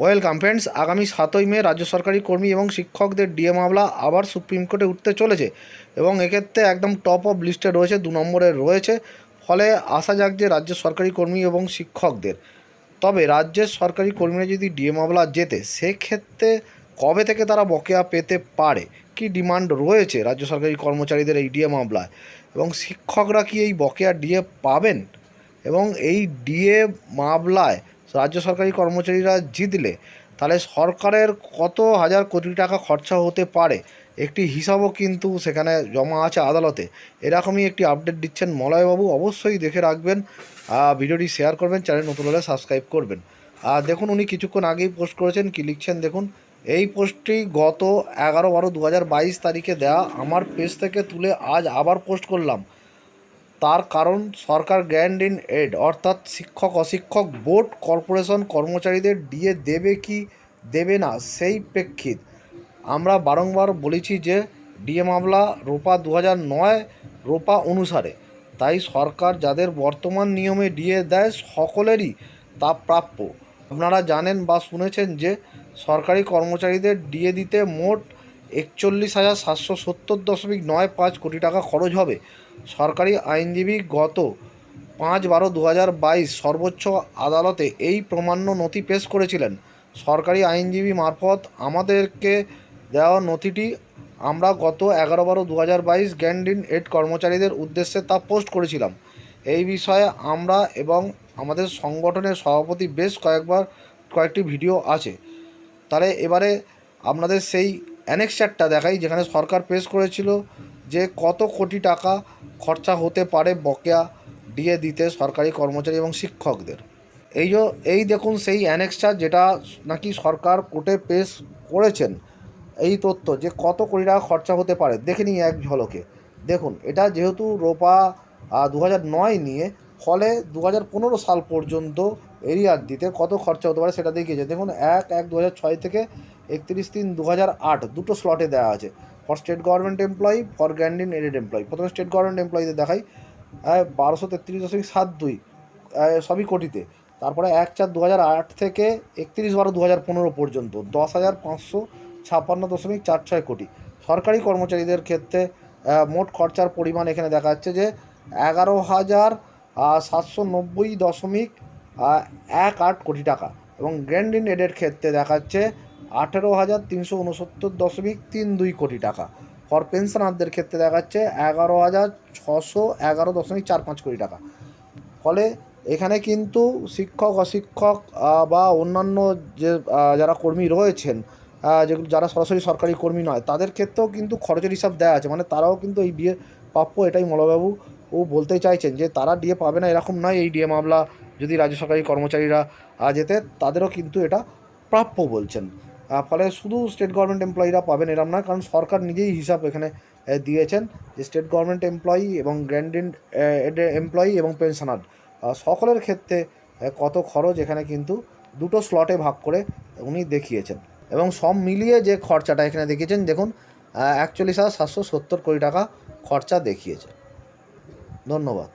Welcome friends, আগামী সাতই মে রাজ্য সরকারি কর্মী এবং শিক্ষকদের ডিএ মামলা আবার সুপ্রিম কোর্টে উঠতে চলেছে এবং এক্ষেত্রে একদম টপ অফ লিস্টে রয়েছে, দু নম্বরে রয়েছে। ফলে আশা যাক যে রাজ্য সরকারি কর্মী এবং শিক্ষকদের। তবে রাজ্যের সরকারি কর্মীরা যদি ডিএ মামলা জেতে, সেক্ষেত্রে কবে থেকে তারা বকেয়া পেতে পারে? কি ডিমান্ড রয়েছে রাজ্য সরকারি কর্মচারীদের এই ডিএ মামলায়? এবং শিক্ষকরা কি এই বকেয়া ডিএ পাবেন? এবং এই ডিএ মামলায় রাজ্য সরকারি কর্মচারীরা জিতলে তাহলে সরকারের কত হাজার কোটি টাকা খরচা হতে পারে? একটি হিসাবও কিন্তু সেখানে জমা আছে আদালতে। এরকমই একটি আপডেট দিচ্ছেন মলয়বাবু। অবশ্যই দেখে রাখবেন ভিডিওটি শেয়ার করবেন চ্যানেল নতুন হলে সাবস্ক্রাইব করবেন। আর দেখুন, উনি কিছুক্ষণ আগেই পোস্ট করেছেন, কি লিখছেন দেখুন? এই পোস্টটি গত এগারো বারো দু তারিখে দেওয়া আমার পেজ থেকে তুলে আজ আবার পোস্ট করলাম। তার কারণ সরকার গ্র্যান্ড ইন এড, অর্থাৎ শিক্ষক, অশিক্ষক, বোর্ড, কর্পোরেশন কর্মচারীদের ডিএ দেবে কি দেবে না সেই প্রেক্ষিত। আমরা বারংবার বলেছি যে ডিএ মামলা রোপা দু নয় রোপা অনুসারে। তাই সরকার যাদের বর্তমান নিয়মে ডিএ দেয় সকলেরই তা প্রাপ্য। আপনারা জানেন বা শুনেছেন যে সরকারি কর্মচারীদের ডিএ দিতে মোট একচল্লিশ হাজার সাতশো সত্তর দশমিক নয় পাঁচ কোটি টাকা খরচ হবে। সরকারি আইনজীবী গত পাঁচ বারো দু হাজার বাইশ সর্বোচ্চ আদালতে এই প্রমাণ্য নথি পেশ করেছিলেন। সরকারি আইনজীবী মারফত আমাদেরকে দেওয়া নথিটি আমরা গত এগারো বারো দু হাজার বাইশ গ্যান্ডিন এড কর্মচারীদের উদ্দেশ্যে তা পোস্ট করেছিলাম। এই বিষয়ে আমরা এবং আমাদের সংগঠনের সভাপতি বেশ কয়েকবার কয়েকটি ভিডিও আছে। তাহলে এবারে আপনাদের সেই অ্যানেক্সারটা দেখাই, যেখানে সরকার পেশ করেছিল যে কত কোটি টাকা খরচা হতে পারে বকেয়া দিয়ে দিতে সরকারি কর্মচারী এবং শিক্ষকদের। এই যে, এই দেখুন সেই অ্যানেক্সটা যেটা নাকি সরকার কোর্টে পেশ করেছেন, এই তথ্য যে কত কোটি টাকা খরচা হতে পারে। দেখে নিই এক ঝলকে। দেখুন, এটা যেহেতু রোপা দু নয় নিয়ে, ফলে দু হাজার পনেরো সাল পর্যন্ত এরিয়ার দিতে কত খরচা হতে পারে সেটা দেখিয়েছে দেখুন, এক এক দু থেকে একত্রিশ তিন দু হাজার আট, দুটো স্লটে দেওয়া আছে। For state government employee for grant in aided employee প্রথমে স্টেট গভর্নমেন্ট এমপ্লয়িদের দেখাই। বারোশো তেত্রিশ দশমিক সাত দুই সবই কোটিতে। তারপরে এক চার দু হাজার আট থেকে একত্রিশ বারো দু পনেরো পর্যন্ত, দশ হাজার পাঁচশো ছাপ্পান্ন দশমিক চার ছয় কোটি। সরকারি কর্মচারীদের ক্ষেত্রে মোট খরচার পরিমাণ এখানে দেখা যাচ্ছে যে এগারো হাজার সাতশো নব্বই দশমিক এক আট কোটি টাকা। এবং গ্র্যান্ড ইন এডের ক্ষেত্রে দেখাচ্ছে আঠেরো হাজার তিনশো উনসত্তর দশমিক তিন দুই কোটি টাকা। ফর পেনশনারদের ক্ষেত্রে দেখাচ্ছে এগারো হাজার ছশো এগারো দশমিক চার পাঁচ কোটি টাকা। ফলে এখানে কিন্তু শিক্ষক, অশিক্ষক বা অন্যান্য যে যারা কর্মী রয়েছেন যেগুলো যারা সরাসরি সরকারি কর্মী নয়, তাদের ক্ষেত্রেও কিন্তু খরচের হিসাব দেওয়া আছে। মানে তারাও কিন্তু এই ডিএ প্রাপ্য এটাই মলবাবু ও বলতে চাইছেন যে, তারা ডিএ পাবে না, এরকম নয় এই ডিএ মামলা। যদি রাজ্য সরকারি কর্মচারীরা যেতে, তাদেরও কিন্তু এটা প্রাপ্য বলছেন। ফলে শুধু স্টেট গভর্নমেন্ট এমপ্লয়িরা পাবেন এরম না, কারণ সরকার নিজেই হিসাব এখানে দিয়েছেন যে স্টেট গভর্নমেন্ট এমপ্লয়ি এবং গ্র্যান্ডিন এমপ্লয়ি এবং পেনশনার সকলের ক্ষেত্রে কত খরচ এখানে কিন্তু দুটো স্লটে ভাগ করে উনি দেখিয়েছেন। এবং সব মিলিয়ে যে খরচাটা এখানে দেখিয়েছেন, দেখুন একচল্লিশ হাজার সাতশো সত্তর কোটি টাকা খরচা দেখিয়েছে। ধন্যবাদ।